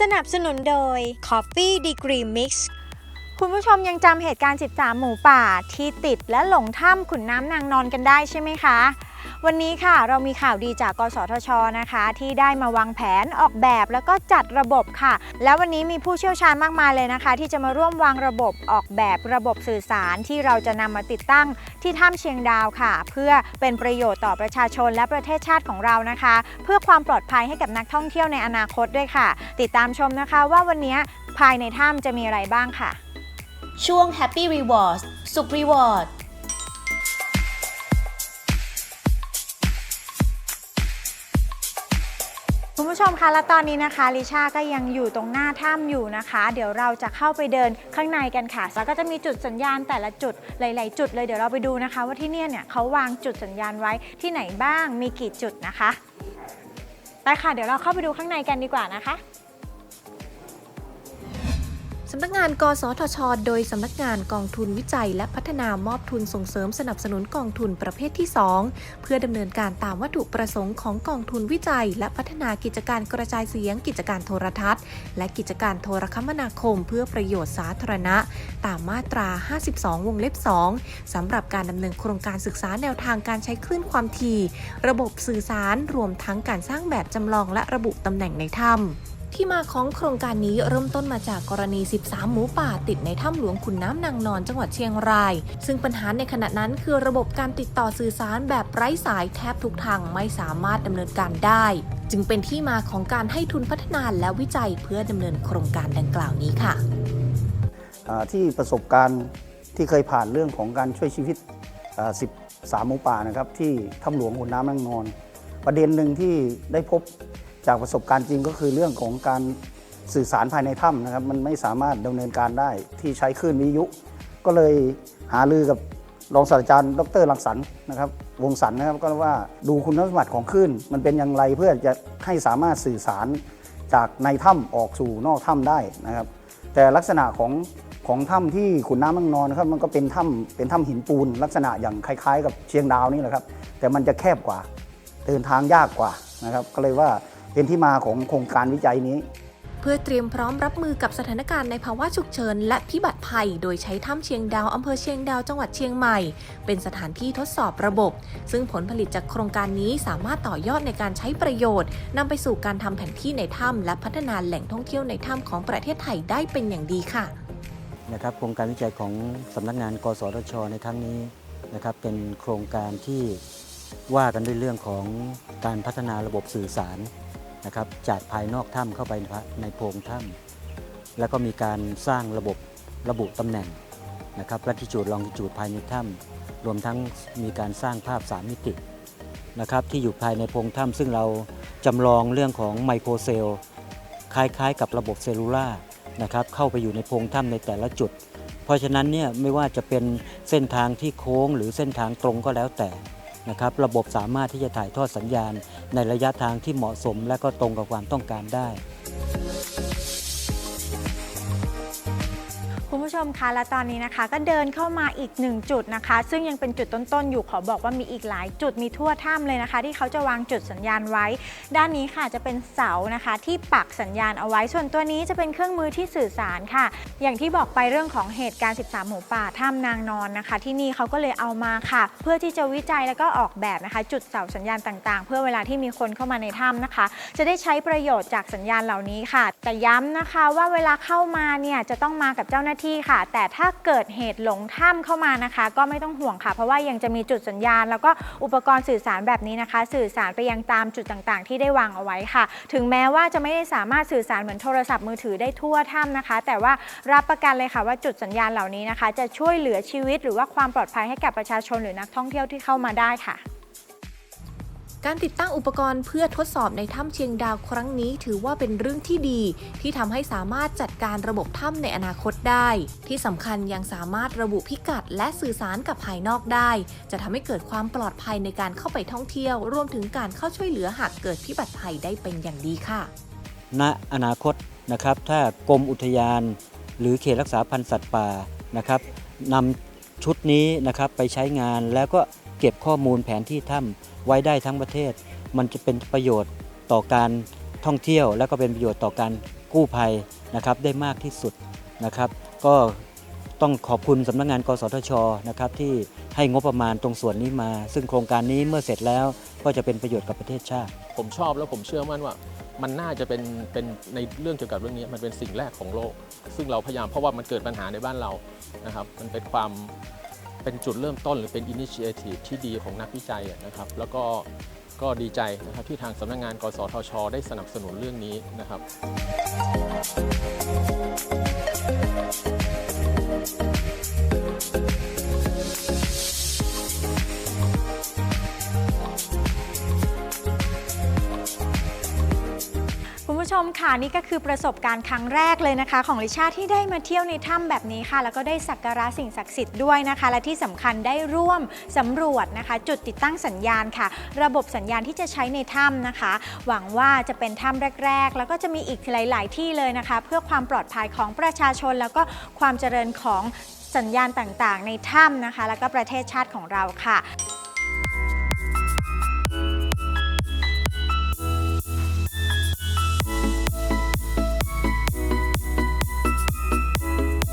สนับสนุนโดย Coffee Degree Mix คุณผู้ชมยังจำเหตุการณ์ 13 หมูป่าที่ติดและหลงถ้ำขุนน้ำนางนอนกันได้ใช่ไหมคะ วันนี้ค่ะเรามีข่าวดีจากกสทชนะคะ ที่ได้มาวางแผนออกแบบแล้วก็จัดระบบค่ะ แล้ววันนี้มีผู้เชี่ยวชาญมากมายเลยนะคะ ที่จะมาร่วมวางระบบออกแบบระบบสื่อสารที่เราจะนำมาติดตั้งที่ถ้ำเชียงดาวค่ะ เพื่อเป็นประโยชน์ต่อประชาชนและประเทศชาติของเรานะคะ เพื่อความปลอดภัยให้กับนักท่องเที่ยวในอนาคตด้วยค่ะ ติดตามชมนะคะว่าวันนี้ภายในถ้ำจะมีอะไรบ้างค่ะ ช่วง Happy Rewards สุข Reward คุณผู้ชมคะและตอนนี้นะคะลิชาก็ยังอยู่ตรงหน้าถ้ำอยู่นะคะ เดี๋ยวเราจะเข้าไปเดินข้างในกันค่ะแล้วก็จะมีจุดสัญญาณแต่ละจุดหลาย ๆ จุดเลยเดี๋ยวเราไปดูนะคะ ว่าที่เนี่ยเนี่ยเขาวางจุดสัญญาณไว้ที่ไหนบ้างมีกี่จุดนะคะไปค่ะเดี๋ยวเราเข้าไปดูข้างในกันดีกว่านะคะ สำนักงาน กสทช โดยสำนักงานกองทุนวิจัย และพัฒนามอบทุนส่งเสริมสนับสนุนกองทุนประเภทที่ 2 เพื่อดำเนินการตามวัตถุประสงค์ของกองทุนวิจัย และพัฒนากิจการกระจายเสียง กิจการโทรทัศน์ และกิจการโทรคมนาคม เพื่อประโยชน์สาธารณะ ตามมาตรา 52 วงเล็บ 2 สำหรับการดำเนินโครงการศึกษาแนวทางการใช้คลื่นความถี่ ระบบสื่อสารรวมทั้งการสร้างแบบจำลองและระบุตำแหน่งในถ้ำ ที่มาของโครงการนี้เริ่มต้นมาจากกรณี 13 หมูป่าติดในถ้ำหลวงขุนน้ำนางนอนจังหวัดเชียงราย ซึ่งปัญหาในขณะนั้นคือระบบการติดต่อสื่อสารแบบไร้สายแทบทุกทางไม่สามารถดำเนินการได้ จึงเป็นที่มาของการให้ทุนพัฒนาและวิจัยเพื่อดำเนินโครงการดังกล่าวนี้ค่ะ ที่ประสบการณ์ที่เคยผ่านเรื่องของการช่วยชีวิตอ่า13 หมูป่านะครับที่ถ้ำหลวงขุนน้ำนางนอน ประเด็นหนึ่งที่ได้พบ จากประสบการณ์จริงก็คือเรื่องของการสื่อสารภายในถ้ำนะครับ มันไม่สามารถดำเนินการได้ที่ใช้คลื่นวิทยุ ก็เลยหาลือกับรองศาสตราจารย์ ดรลังสรรค์นะครับวงสรรนะครับก็ว่าดูคุณสมบัติของคลื่นมันเป็นอย่างไรเพื่อจะให้สามารถสื่อสารจากในถ้ำออกสู่นอกถ้ำได้นะครับ แต่ลักษณะของของถ้ำที่ขุนน้ำมังนอนนะครับมันก็เป็นถ้ำเป็นถ้ำหินปูน ลักษณะอย่างคล้าย ๆ กับเชียงดาวนี่แหละครับ แต่มันจะแคบกว่าเดินทางยากกว่านะครับ ก็เลยว่า เป็นที่มาของโครงการวิจัยนี้ เพื่อเตรียมพร้อมรับมือกับสถานการณ์ในภาวะฉุกเฉินและพิบัติภัย โดยใช้ถ้ำเชียงดาวอำเภอเชียงดาวจังหวัดเชียงใหม่ เป็นสถานที่ทดสอบระบบ ซึ่งผลผลิตจากโครงการนี้สามารถต่อยอดในการใช้ประโยชน์นำไปสู่การทำแผนที่ในถ้ำและพัฒนาแหล่งท่องเที่ยวในถ้ำของประเทศไทยได้เป็นอย่างดีค่ะนะครับโครงการวิจัยของสำนักงาน กสทช ในครั้งนี้นะครับเป็นโครงการที่ว่ากันด้วยเรื่องของการพัฒนาระบบสื่อสาร นะครับจากภายนอกถ้ำเข้าไปในโพรงถ้ำแล้วก็มีการสร้างระบบระบุตำแหน่งนะครับลัติจูดลองจูดภายในถ้ำรวมทั้งมีการสร้างภาพ 3 มิตินะครับที่อยู่ภายในโพรงถ้ำซึ่งเราจำลองเรื่องของไมโครเซลล์คล้ายๆ กับระบบเซลลูล่านะครับเข้าไปอยู่ในโพรงถ้ำในแต่ละจุด เพราะฉะนั้นเนี่ยไม่ว่าจะเป็นเส้นทางที่โค้งหรือเส้นทางตรงก็แล้วแต่ นะครับระบบสามารถที่จะถ่ายทอดสัญญาณในระยะทางที่เหมาะสม และก็ตรงกับความต้องการได้ มคะและตอนนี้นะคะ ก็เดินเข้ามาอีกหนึ่งจุดนะคะ ซึ่งยังเป็นจุดต้นๆอยู่ขอบอกว่ามีอีกหลายจุดมีทั่วถ้ำเลยนะคะ ที่เขาจะวางจุดสัญญาณไว้ ด้านนี้ค่ะจะเป็นเสานะคะ ที่ปักสัญญาณเอาไว้ ส่วนตัวนี้จะเป็นเครื่องมือที่สื่อสารค่ะ อย่างที่บอกไปเรื่องของเหตุการณ์ 13 หมูป่าถ้ำนางนอนนะคะ ที่นี่เขาก็เลยเอามาค่ะ เพื่อที่จะวิจัยแล้วก็ออกแบบนะคะ จุดเสาสัญญาณต่างๆ เพื่อเวลาที่มีคนเข้ามาในถ้ำนะคะ จะได้ใช้ประโยชน์จากสัญญาณเหล่านี้ค่ะ แต่ย้ำนะคะว่าเวลาเข้ามาเนี่ยจะต้องมากับเจ้าหน้าที่ค่ะแต่ถ้าเกิดเหตุหลงถ้ำเข้ามานะคะ ก็ไม่ต้องห่วงค่ะ เพราะว่ายังจะมีจุดสัญญาณ แล้วก็อุปกรณ์สื่อสารแบบนี้นะคะ สื่อสารไปยังตามจุดต่างๆ ที่ได้วางเอาไว้ค่ะ ถึงแม้ว่าจะไม่ได้สามารถสื่อสารเหมือนโทรศัพท์มือถือได้ทั่วถ้ำนะคะ แต่ว่ารับประกันเลยค่ะว่าจุดสัญญาณเหล่านี้นะคะ จะช่วยเหลือชีวิต หรือว่าความปลอดภัยให้กับประชาชนหรือนักท่องเที่ยวที่เข้ามาได้ค่ะ การติดตั้งอุปกรณ์เพื่อทดสอบในถ้ำเชียงดาวครั้งนี้ ถือว่าเป็นเรื่องที่ดี ที่ทำให้สามารถจัดการระบบถ้ำในอนาคตได้ ที่สำคัญยังสามารถระบุพิกัดและสื่อสารกับภายนอกได้ จะทำให้เกิดความปลอดภัยในการเข้าไปท่องเที่ยว รวมถึงการเข้าช่วยเหลือหากเกิดพิบัติภัยได้เป็นอย่างดีค่ะณอนาคตนะครับถ้ากรมอุทยาน หรือเขตรักษาพันธุ์สัตว์ป่านะครับนำชุดนี้นะครับไปใช้งานแล้วก็ เก็บข้อมูลแผนที่ถ้ำไว้ได้ทั้งประเทศ มันจะเป็นประโยชน์ต่อการท่องเที่ยว และก็เป็นประโยชน์ต่อการกู้ภัยนะครับได้มากที่สุดนะครับ ก็ต้องขอบคุณสำนักงานกสทชนะครับที่ให้งบประมาณตรงส่วนนี้มา ซึ่งโครงการนี้เมื่อเสร็จแล้วก็จะเป็นประโยชน์กับประเทศชาติ ผมชอบแล้วผมเชื่อมั่นว่ามันน่าจะเป็นเป็นในเรื่องเกี่ยวกับเรื่องนี้มันเป็นสิ่งแรกของโลก ซึ่งเราพยายามเพราะว่ามันเกิดปัญหาในบ้านเรานะครับ มันเป็นความ เป็นจุดเริ่มต้นหรือเป็นอินิเชทีฟที่ดีของนักวิจัยนะครับ แล้วก็ก็ดีใจนะครับที่ทางสำนักงาน กสทช ได้สนับสนุนเรื่องนี้นะครับ ชมค่ะนี่ก็คือประสบการณ์ครั้งแรกเลยนะคะ ของลิชาที่ได้มาเที่ยวในถ้ำแบบนี้ค่ะ แล้วก็ได้สักการะสิ่งศักดิ์สิทธิ์ด้วยนะคะ และที่สำคัญได้ร่วมสำรวจนะคะ จุดติดตั้งสัญญาณค่ะ ระบบสัญญาณที่จะใช้ในถ้ำนะคะ หวังว่าจะเป็นถ้ำแรก ๆ แล้วก็จะมีอีกหลาย ๆ ที่เลยนะคะ เพื่อความปลอดภัยของประชาชน แล้วก็ความเจริญของสัญญาณต่างๆ ในถ้ำนะคะ แล้วก็ประเทศชาติของเราค่ะ